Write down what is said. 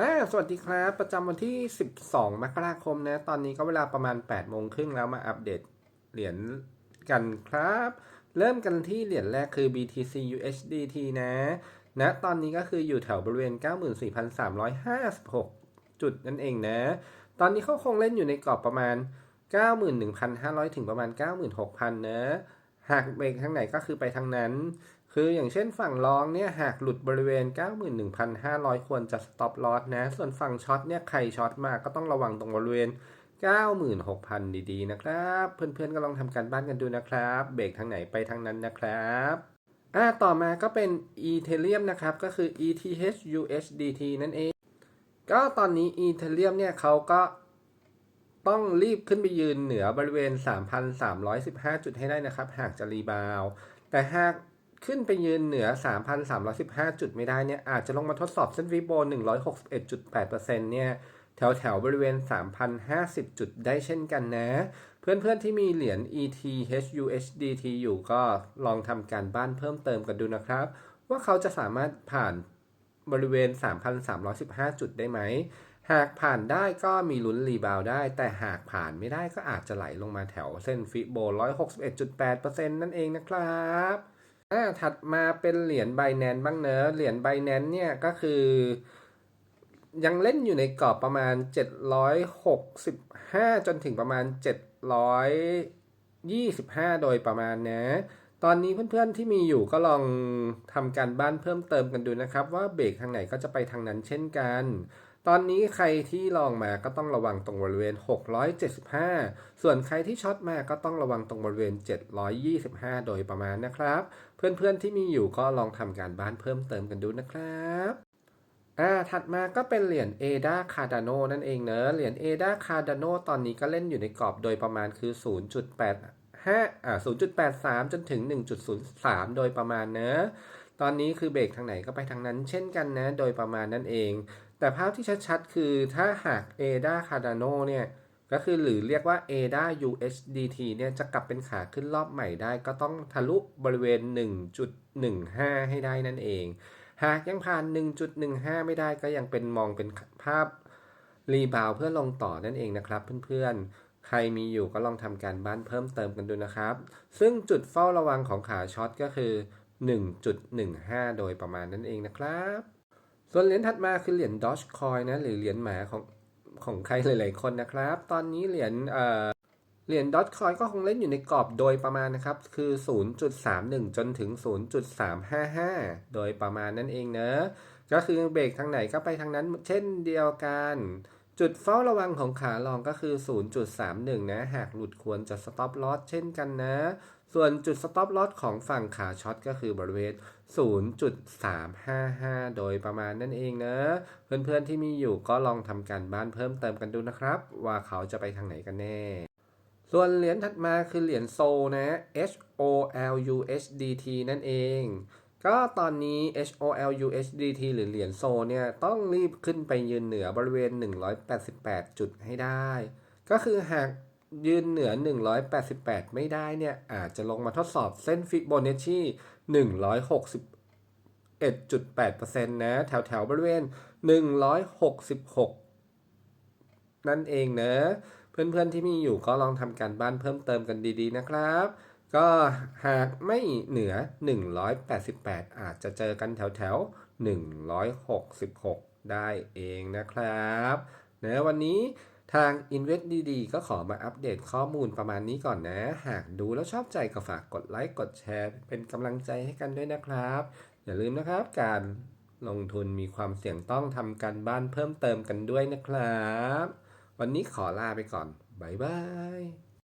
อ่าสวัสดีครับ ประจำวันที่ 12 มกราคมนะ ตอนนี้ก็เวลาประมาณ8โมงครึ่งแล้วมาอัปเดตเหรียญกันครับ เริ่มกันที่เหรียญแรกคือ BTC USDT นะนะตอนนี้ก็คืออยู่แถวบริเวณ 94,356 จุดนั่นเองนะ ตอนนี้เขาคงเล่นอยู่ในกรอบประมาณ 91,500 ถึงประมาณ 96,000 นะ หากเบรกทางไหนก็คือไปทางนั้น คืออย่างเช่นฝั่งลองเนี่ยหากหลุดบริเวณ 91,500 ควรจะ stop loss นะ ส่วนฝั่งช็อตเนี่ยใครช็อตมาก็ต้องระวังตรงบริเวณ 96,000 ดีๆ นะครับ เพื่อนๆก็ลองทำการบ้านกันดูนะครับ เบรกทางไหนไปทางนั้นนะครับอ่าต่อมาก็เป็น Ethereum นะครับ ก็คือ ETH USDT นั่นเอง ก็ตอนนี้ Ethereum เนี่ยเขาก็ต้องรีบขึ้นไปยืนเหนือบริเวณ 3,315 จุดให้ได้นะครับ หากจะรีบาว แต่หาก ขึ้นไปยืนเหนือ 3,315 จุดไม่ได้เนี่ย อาจจะลงมาทดสอบเส้นฟิโบ161.8%เนี่ย แถวแถวๆบริเวณ 3,050 จุดได้เช่นกันนะ เพื่อนๆที่มีเหรียญ ETH USDT อยู่ก็ลองทำการบ้านเพิ่มเติมกันดูนะครับ ว่าเขาจะสามารถผ่านบริเวณ 3,315 จุดได้ไหม หากผ่านได้ก็มีลุ้นรีบาวได้ แต่หากผ่านไม่ได้ก็อาจจะไหลลงมาแถวเส้นฟิโบ 161.8%นั่นเองนะครับ อ่าถัดมาเป็นเหรียญไบแนนบ้างเนอะเหรียญไบแนนเนี่ยก็คือ ยังเล่นอยู่ในกรอบประมาณ 765 จนถึงประมาณ 725 โดยประมาณนะ ตอนนี้เพื่อนๆที่มีอยู่ก็ลองทำการบ้านเพิ่มเติมกันดูนะครับ ว่าเบรกทางไหนก็จะไปทางนั้นเช่นกัน ตอนนี้ใครที่ลองมาก็ต้องระวังตรงบริเวณ 675 ส่วนใครที่ช็อตมาก็ต้องระวังตรงบริเวณ 725 โดยประมาณนะครับ เพื่อนๆที่มีอยู่ก็ลองทำการบ้านเพิ่มเติมกันดูนะครับอ่าถัดมาก็เป็นเหรียญ ADA Cardano นั่นเองเนอะเหรียญ ADA Cardano ตอนนี้ก็เล่นอยู่ในกรอบโดยประมาณคือ 0.85อ่า0.83 จนถึง 1.03 โดยประมาณเนอะตอนนี้คือเบรกทางไหนก็ไปทางนั้นเช่นกันนะ โดยประมาณนั่นเอง แต่ภาพที่ชัดๆ คือถ้าหาก ADA Cardano เนี่ย ก็คือหรือเรียกว่า ADA USDT เนี่ย จะกลับเป็นขาขึ้นรอบใหม่ได้ ก็ต้องทะลุบริเวณ 1.15 ให้ได้นั่นเอง หากยังผ่าน 1.15 ไม่ได้ก็ยังเป็นมองเป็นภาพรีบาวเพื่อลงต่อนั่นเองนะครับเพื่อนๆ ใครมีอยู่ก็ลองทำการบ้านเพิ่มเติมกันดูนะครับ ซึ่งจุดเฝ้าระวังของขาช็อตก็คือ 1.15 โดยประมาณนั่นเองนะครับ ส่วนเหรียญถัดมาคือเหรียญ Dogecoin นะหรือเหรียญหมาของของใครหลาย ๆ คนนะครับ ตอนนี้เหรียญเอ่อเหรียญดอทคอยก็คงเล่นอยู่ในกรอบโดยประมาณนะครับ คือ 0.31 จนถึง 0.355 โดยประมาณนั่นเองเนอะก็คือเบรกทางไหนก็ไปทางนั้นเช่นเดียวกัน จุดเฝ้าระวังของขาลองก็คือ 0.31 นะ หากหลุดควรจะ stop loss เช่นกันนะ ส่วนจุด stop loss ของฝั่งขาช็อตก็คือบริเวณ 0.355 โดยประมาณนั่นเองเนอะเพื่อนๆที่มีอยู่ก็ลองทำการบ้านเพิ่มเติมกันดูนะครับ ว่าเขาจะไปทางไหนกันแน่ ส่วนเหรียญถัดมาคือเหรียญโซนะ H O L U S D T นั่นเองก็ตอนนี้ H O L U S D T หรือเหรียญโซเนี่ย ต้องรีบขึ้นไปยืนเหนือบริเวณ 188 จุดให้ได้ ก็คือหาก ยืนเหนือ 188 ไม่ได้เนี่ย อาจจะลงมาทดสอบเส้นฟิโบนัชชี161.8%นะแถวแถวๆบริเวณ 166 นั่นเองเนะเพื่อนๆที่มีอยู่ก็ลองทำการบ้านเพิ่มเติมกันดีๆนะครับ ก็หากไม่เหนือ 188 อาจจะเจอกันแถวๆ166 ได้เองนะครับเนะวันนี้ ทาง Invest ดีๆก็ขอมาอัปเดตข้อมูลประมาณนี้ก่อนนะ หากดูแล้วชอบใจก็ฝากกดไลค์ กดแชร์ เป็นกำลังใจให้กันด้วยนะครับ อย่าลืมนะครับการลงทุนมีความเสี่ยงต้องทำการบ้านเพิ่มเติมกันด้วยนะครับ วันนี้ขอลาไปก่อน บ๊ายบาย